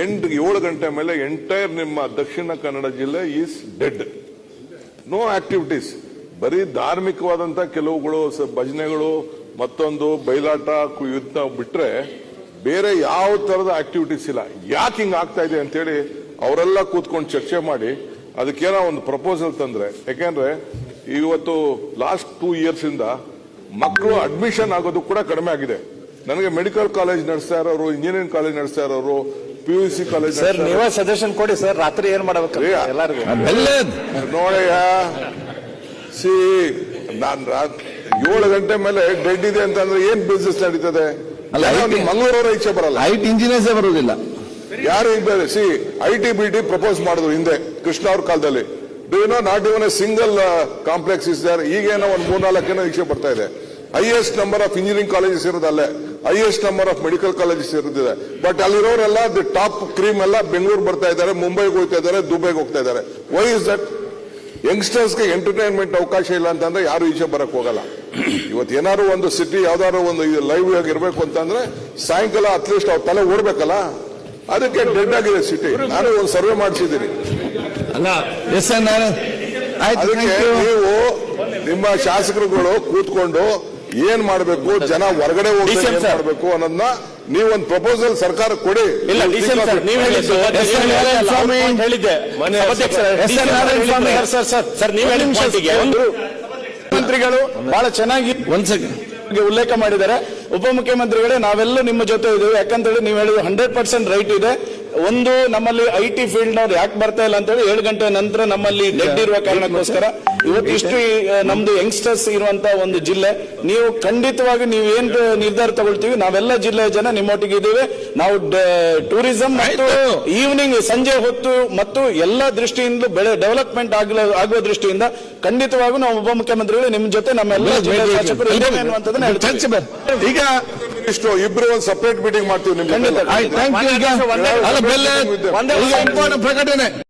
ಎಂಟು ಏಳು ಗಂಟೆ ಮೇಲೆ ಎಂಟೈರ್ ನಿಮ್ಮ ದಕ್ಷಿಣ ಕನ್ನಡ ಜಿಲ್ಲೆ ಈಸ್ ಡೆಡ್ ನೋ ಆಕ್ಟಿವಿಟೀಸ್ ಬರೀ ಧಾರ್ಮಿಕವಾದಂತ ಕೆಲವುಗಳು ಭಜನೆಗಳು, ಮತ್ತೊಂದು ಬಯಲಾಟ ಯುದ್ಧ ಬಿಟ್ರೆ ಬೇರೆ ಯಾವ ತರದ ಆಕ್ಟಿವಿಟೀಸ್ ಇಲ್ಲ. ಯಾಕೆ ಹಿಂಗ್ ಆಗ್ತಾ ಇದೆ ಅಂತೇಳಿ ಅವರೆಲ್ಲ ಕೂತ್ಕೊಂಡು ಚರ್ಚೆ ಮಾಡಿ ಅದಕ್ಕೇನೋ ಒಂದು ಪ್ರಪೋಸಲ್ ತಂದ್ರೆ. ಯಾಕೆಂದ್ರೆ ಇವತ್ತು ಲಾಸ್ಟ್ ಟೂ ಇಯರ್ಸ್ ಇಂದ ಮಕ್ಕಳು ಅಡ್ಮಿಷನ್ ಆಗೋದು ಕೂಡ ಕಡಿಮೆ ಆಗಿದೆ. ನನಗೆ ಮೆಡಿಕಲ್ ಕಾಲೇಜ್ ನಡೆಸ್ತಾ ಇರೋರು ಇಂಜಿನಿಯರಿಂಗ್ ಕಾಲೇಜ್ ನಡೆಸ್ತಾ ಇರೋರು P U C college sir ನೀವೇ ಸಜೆಷನ್ ಕೊಡಿ ಸರ್ ರಾತ್ರಿ ಏನ್ ಮಾಡ್ಬೇಕು? ಎಲ್ಲರಿಗೂ. ನೋಡಯ್ಯ ಸಿ ನಾನ್ ಏಳು ಗಂಟೆ ಮೇಲೆ ಡೆಡ್ ಇದೆ ಅಂತಂದ್ರೆ ಏನ್ ಬಿಸ್ನೆಸ್ ನಡೀತದೆ? ಮಂಗಳೂರವರ ಇಚ್ಛೆ ಬರಲ್ಲ. ಐಟ್ ಇಂಜಿನಿಯರ್ಸೇ ಬರೋದಿಲ್ಲ. ಯಾರು ಇದ್ದಾರೆ C I T B T propose ಮಾಡಿದ್ರು ಹಿಂದೆ ಕೃಷ್ಣ ಅವ್ರ ಕಾಲದಲ್ಲಿ. Do you know not even a single complex is there ಈಗೇನೋ ಒಂದು ಮೂರ್ನಾಲ್ಕೇನೋ ಇಚ್ಛೆ ಬರ್ತಾ ಇದೆ. Highest number of engineering colleges ಇರೋದು ಅಲ್ಲೇ. Highest number of medical colleges ಇರುತ್ತಿದೆ. But ಅಲ್ಲಿರೋರೆಲ್ಲ ದಿ ಟಾಪ್ ಕ್ರೀಮ್ ಎಲ್ಲ ಬೆಂಗಳೂರು ಬರ್ತಾ ಇದ್ದಾರೆ ಮುಂಬೈಗೆ ಹೋಗ್ತಾ ಇದ್ದಾರೆ ದುಬೈಗೆ ಹೋಗ್ತಾ ಇದ್ದಾರೆ. ವೈ ಇಸ್ ದಟ್ ಯಂಗ್ಸ್ಟರ್ಸ್ಗೆ ಎಂಟರ್ಟೈನ್ಮೆಂಟ್ ಅವಕಾಶ ಇಲ್ಲ ಅಂತಂದ್ರೆ ಯಾರು ಈಚೆ ಬರಕ್ ಹೋಗಲ್ಲ. ಇವತ್ತು ಏನಾದ್ರು ಒಂದು ಸಿಟಿ ಯಾವ್ದಾದ್ರು ಒಂದು ಲೈವ್ ಆಗಿ ಇರಬೇಕು ಅಂತಂದ್ರೆ ಸಾಯಂಕಾಲ ಅಟ್ಲೀಸ್ಟ್ ಅವ್ರ ತಲೆ ಓಡ್ಬೇಕಲ್ಲ. ಅದಕ್ಕೆ ಡೆಡ್ ಆಗಿದೆ ಸಿಟಿ ನಾನು ಒಂದು ಸರ್ವೆ ಮಾಡಿಸಿದ್ದೀನಿ. ಅದಕ್ಕೆ ನೀವು ನಿಮ್ಮ ಶಾಸಕರುಗಳು ಕೂತ್ಕೊಂಡು ಏನ್ ಮಾಡಬೇಕು? ಜನ ಹೊರಗಡೆ ಹೋಗಿ. ಮಾಡಬೇಕು ಅನ್ನೋದನ್ನ ನೀವೊಂದು ಪ್ರಪೋಸಲ್ ಸರ್ಕಾರ ಕೊಡಿ. ಇಲ್ಲ ಹೇಳಿದ್ದು ಮಂತ್ರಿಗಳು ಬಹಳ ಚೆನ್ನಾಗಿ ಉಲ್ಲೇಖ ಮಾಡಿದ್ದಾರೆ. ಉಪಮುಖ್ಯಮಂತ್ರಿಗಳೇ ನಾವೆಲ್ಲ ನಿಮ್ಮ ಜೊತೆ ಇದ್ದೀವಿ. ಯಾಕಂತೇಳಿ ನೀವು ಹೇಳಿದ್ರು ಹಂಡ್ರೆಡ್ ಪರ್ಸೆಂಟ್ ರೈಟ್ ಇದೆ. ಒಂದು ನಮ್ಮಲ್ಲಿ ಐ ಟಿ ಫೀಲ್ಡ್ ನವ್ರು ಯಾಕೆ ಬರ್ತಾ ಇಲ್ಲ ಅಂತೇಳಿ ಏಳು ಗಂಟೆ ನಂತರ ನಮ್ಮಲ್ಲಿ ಡೆಡ್ ಇರುವ ಕಾರಣಕ್ಕೋಸ್ಕರ ಇವತ್ತು ಇಷ್ಟು ನಮ್ದು ಯಂಗ್ಸ್ಟರ್ಸ್ ಇರುವಂತ ಒಂದು ಜಿಲ್ಲೆ. ನೀವು ಖಂಡಿತವಾಗಿ ನೀವು ಏನ್ ನಿರ್ಧಾರ ತಗೊಳ್ತೀವಿ ನಾವೆಲ್ಲ ಜಿಲ್ಲೆಯ ಜನ ನಿಮ್ಮೊಟ್ಟಿಗೆ ಇದ್ದೀವಿ. ನಾವು ಟೂರಿಸಂ ಮತ್ತು. ಈವ್ನಿಂಗ್ ಸಂಜೆ ಹೊತ್ತು ಮತ್ತು ಎಲ್ಲ ದೃಷ್ಟಿಯಿಂದ ಬೆಳೆ ಡೆವಲಪ್ಮೆಂಟ್ ಆಗಲ ಆಗುವ ದೃಷ್ಟಿಯಿಂದ ಖಂಡಿತವಾಗೂ ನಾವು ಉಪಮುಖ್ಯಮಂತ್ರಿಗಳು ನಿಮ್ಮ ಜೊತೆ ನಮ್ಮೆಲ್ಲ ಜಿಲ್ಲೆಯ ಶಾಸಕರು ಇದ್ದೇವೆ ಅನ್ನುವಂಥದ್ದನ್ನ ಹೇಳ್ತೀವಿ. ಈಗ ಇಷ್ಟು ಇಬ್ರು ಒಂದು ಸಪರೇಟ್ ಮೀಟಿಂಗ್ ಮಾಡ್ತೀವಿ ನಿಮ್ಗೆ. ಥ್ಯಾಂಕ್ ಯು ಈಗ. ಅಲ್ಲ ಬೆಲ್ಲ ಪ್ರಕಟಣೆ.